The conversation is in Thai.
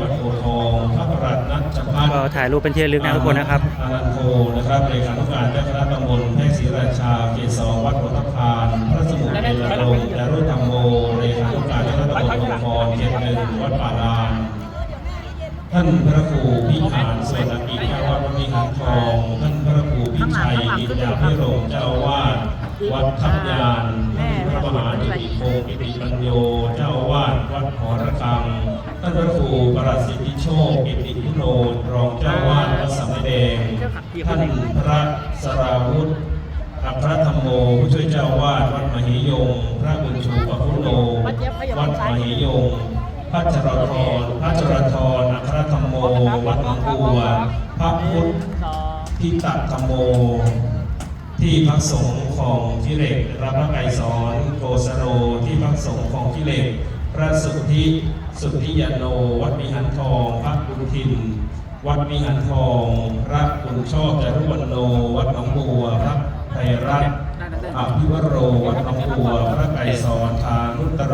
วัดโพธิ์ทองพระประหลัดนัทพัฒน์ก็ถ่ายรูปเป็นที่ระลึกนะทุกคนนะครับอานันโทนะครับเลขานุการเจ้าคณะตำบลแพรกศรีราชาเขตสองวัดหัวตะพานพระสมุทรเอราลงจารุธรรมโมเลขานุการเจ้าคณะตำบลบางพรเขตหนึ่งวัดป่าลานท่านพระครูพิหารสวนอกิเจ้าวัดพระวิหารทองท่านพระครูพิชัยอินยาพิรมเจ้าอาวาดวัดทับยานท่านพระมหาจุติโคกิติปัญโย พระครูประสิทธิโชคกิติพุโนรองเจ้าวาดวัดสัมมแดงท่านพระสราวุธอัครธรรมโมผู้ช่วยเจ้าอาวาดวัดมหิยง พระบุญชูปพุโนวัดมหิยงพระจรทรพระจรทรอัครธรรมโม วัดหนองบัวพระพุทธทิตธรรมโม ที่พักสงฆ์ของกิเลสรับพระไกรสอนโกสโรที่พักสงฆ์ของกิเลส พระสุทธิสุทธิยานโน วัดมีหันทอง พระบุญทิน วัดมีหันทอง พระบุญชอบจารุวันโน วัดหนองบัว พระไพรัตน์อภิวโร วัดหนองบัว พระไกรสอนทานุตตร